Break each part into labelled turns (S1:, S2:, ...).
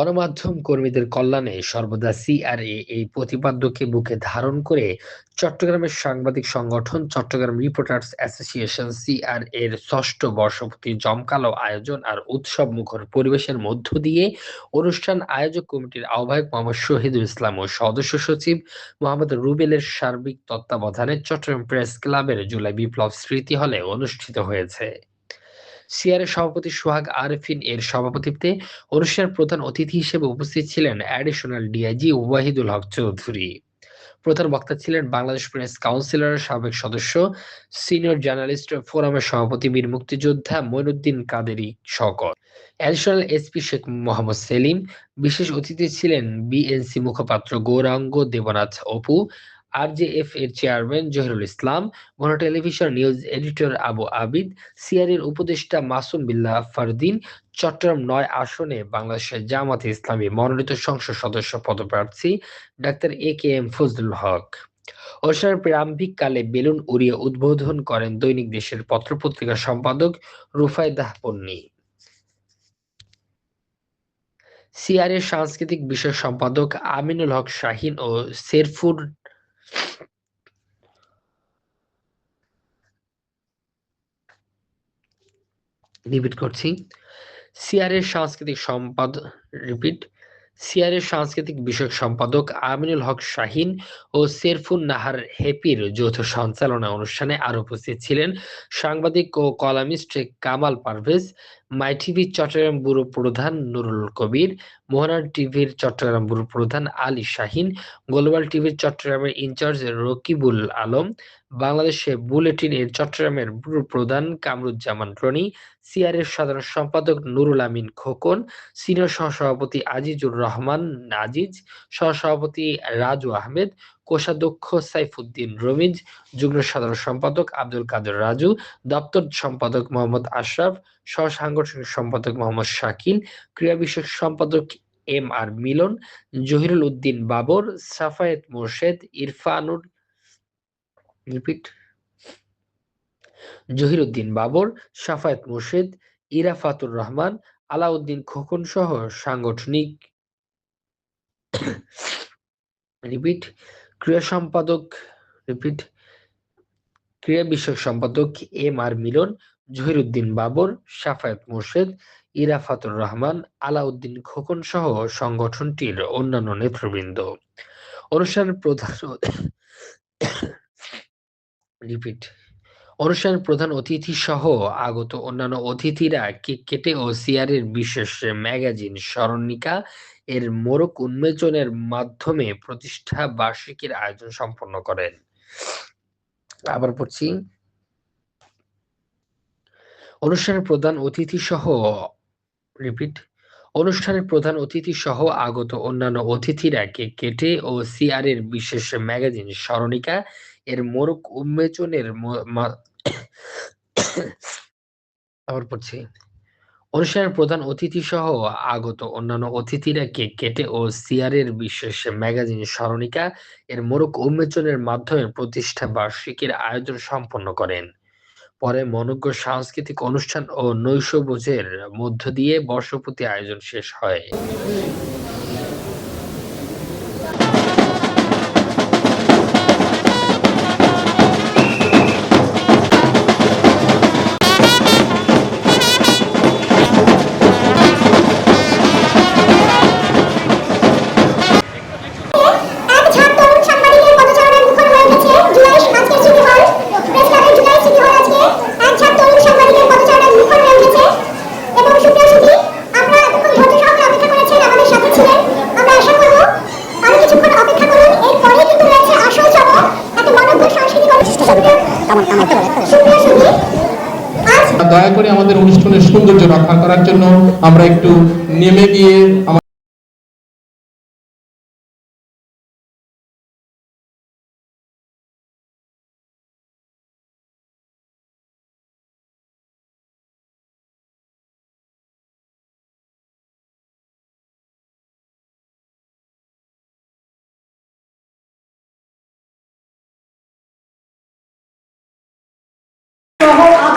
S1: গণমাধ্যম কর্মীদের কল্যাণে সর্বদা সিআরএ এই প্রতিপাদ্যকে বুকে ধারণ করে চট্টগ্রামের সাংবাদিক সংগঠন চট্টগ্রাম রিপোর্টার্স অ্যাসোসিয়েশন সিআর এর ষষ্ঠ বর্ষপূর্তি জমকালো আয়োজন আর উৎসব মুখর পরিবেশের মধ্য দিয়ে অনুষ্ঠান আয়োজক কমিটির আহ্বায়ক মোহাম্মদ শহীদুল ইসলাম ও সদস্য সচিব মোহাম্মদ রুবেলের সার্বিক তত্ত্বাবধানে চট্টগ্রাম প্রেস ক্লাবের জুলাই বিপ্লব স্মৃতি হলে অনুষ্ঠিত হয়েছে। সিআরের সভাপতি সোহাগ আরফিন এর সভাপতিত্বে অনুষ্ঠানের প্রধান অতিথি হিসেবে উপস্থিত ছিলেন অ্যাডিশনাল ডিআইজি ওয়াহিদুল হক চৌধুরী। প্রধান বক্তা ছিলেন বাংলাদেশ প্রেস কাউন্সিলরের সাবেক সদস্য, সিনিয়র জার্নালিস্ট ফোরামের সভাপতি বীর মুক্তিযোদ্ধা মইনুদ্দিন কাদেরি শকর অ্যাডিশনাল এসপি শেখ মোহাম্মদ সেলিম, বিশেষ অতিথি ছিলেন বিএনসি মুখপাত্র গৌরাঙ্গ দেবনাথ অপু আরজেএফ এর chairman Zahirul Islam Gono television news editor Abu Abid সিআরের উপদেষ্টা মাসুম বিল্লাহ ফারদিন, চট্টগ্রাম নয় আসনে বাংলাদেশের জামাতে ইসলামী মনোনীত সংসদ সদস্য পদপ্রার্থী doctor A K M Fazlul Haque. অনুষ্ঠানের প্রারম্ভিক কালে বেলুন উড়িয়ে উদ্বোধন করেন দৈনিক দেশের পত্রপত্রিকার সম্পাদক রুফাই দাহপন্নী সিআরের সাংস্কৃতিক বিষয় সম্পাদক আমিনুল হক শাহিন ও শেরফুর রিপিট করছি। সিআরের সাংস্কৃতিক সম্পাদ রিপিট সিআরের সাংস্কৃতিক বিষয়ক সম্পাদক আমিনুল হক শাহিন ও সেরফুন নাহার হেপির যৌথ সঞ্চালনা অনুষ্ঠানে আরও উপস্থিত ছিলেন সাংবাদিক ও columnist Kamal Parvez my TV Chattogram bureau প্রধান নুরুল কবির, মোহনার টিভির চট্টগ্রাম ব্যুরো প্রধান আলী শাহিন, গ্লোবাল টিভির চট্টগ্রামের ইনচার্জ রকিবুল আলম, বাংলাদেশে বুলেটিন এর চট্টগ্রামের ব্যুরো প্রধান কামরুজ্জামান রনি সিআর এর সাধারণ সম্পাদক নুরুল আমিন খোকন, সিনিয়র সহসভাপতি আজিজুর রহমান নাজিজ, সহসভাপতি রাজু আহমেদ কোষাধ্যক্ষ সাইফুদ্দিন রমিজ, যুগ্ম সাধারণ সম্পাদক আব্দুল কাদের রাজু, দপ্তর সম্পাদক মোহাম্মদ আশরাফ সহ সাংগঠনিক সম্পাদক মোহাম্মদ শাকিল, ক্রীড়া বিষয়ক সম্পাদক M R Milon, Zahirul Uddin Babar, Safayet Morshed, Irfanur, repeat, Zahiruddin Babar, Safayet Morshed, Irafatur Rahman, Alauddin Khokon সহ সাংগঠনিক রিপিট ক্রীড়া সম্পাদক রিপিট ক্রীড়া বিষয়ক সম্পাদক এম আর মিলন, জহিরুদ্দিন বাবর, সাফায়াত মোর্শেদ, ইরাফাতুর রহমান, আলাউদ্দিন খোকন সহ সংগঠনটির অন্যান্য নেতৃবৃন্দ। অনুষ্ঠানের প্রধান রিপিট অনুষ্ঠানের প্রধান অতিথি সহ আগত অন্যান্য অতিথিরা কেক কেটে ও সিআরের বিশেষ ম্যাগাজিন স্মরণিকা এর মোড়ক উন্মোচনের মাধ্যমে প্রতিষ্ঠা বার্ষিকীর আয়োজন সম্পন্ন করেন। আবার পড়ছি। অনুষ্ঠানের প্রধান অতিথি সহ রিপিট অনুষ্ঠানের প্রধান অতিথি সহ আগত অন্যান্য অতিথিরা কেক কেটে ও সিআর এর বিশেষ ম্যাগাজিন স্মরণিকা, এর মোড়ক উন্মোচনের আবার পড়ছি। অনুষ্ঠানের প্রধান অতিথি সহ আগত অন্যান্য অতিথিরা কেক কেটে ও সিয়ারের বিশেষ ম্যাগাজিন স্মরণিকা এর মোরক উন্মোচনের মাধ্যমে প্রতিষ্ঠা বার্ষিকীর আয়োজন সম্পন্ন করেন। পরে মনজ্ঞ সাংস্কৃতিক অনুষ্ঠান ও নৈশভোজের মধ্য দিয়ে বর্ষপতি আয়োজন শেষ হয়।
S2: দয়া করে আমাদের অনুষ্ঠানের সৌন্দর্য রক্ষা করার জন্য আমরা একটু নেমে গিয়ে আমার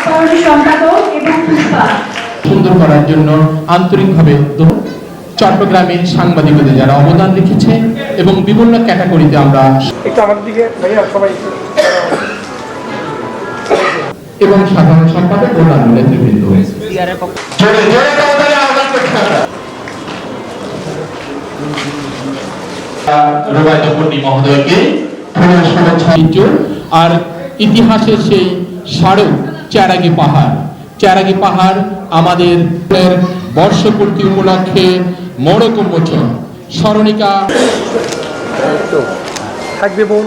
S3: সহ সম্পাদক এবং পুষ্পা।
S2: সুন্দর করার জন্য আন্তরিকভাবে চট্টগ্রামের সাংবাদিকদের যারা অবদান রেখেছে এবং বিভিন্ন ক্যাটাগরিতে আমরা
S4: একটু আমাদের দিকে ভাইয়া সবাই একটু
S2: এবং সাধারণ সম্পাদক অন্যান্য নেতৃবৃন্দ। আর ইতিহাসের সেই স্মারক চেরাগি পাহাড়। চ্যারাগি পাহাড় আমাদের বর্ষপূর্তি উপলক্ষে মোড়ক উন্মোচন স্মরণিকা
S4: থাকবে বোন।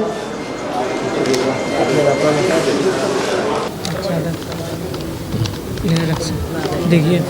S5: দেখিয়ে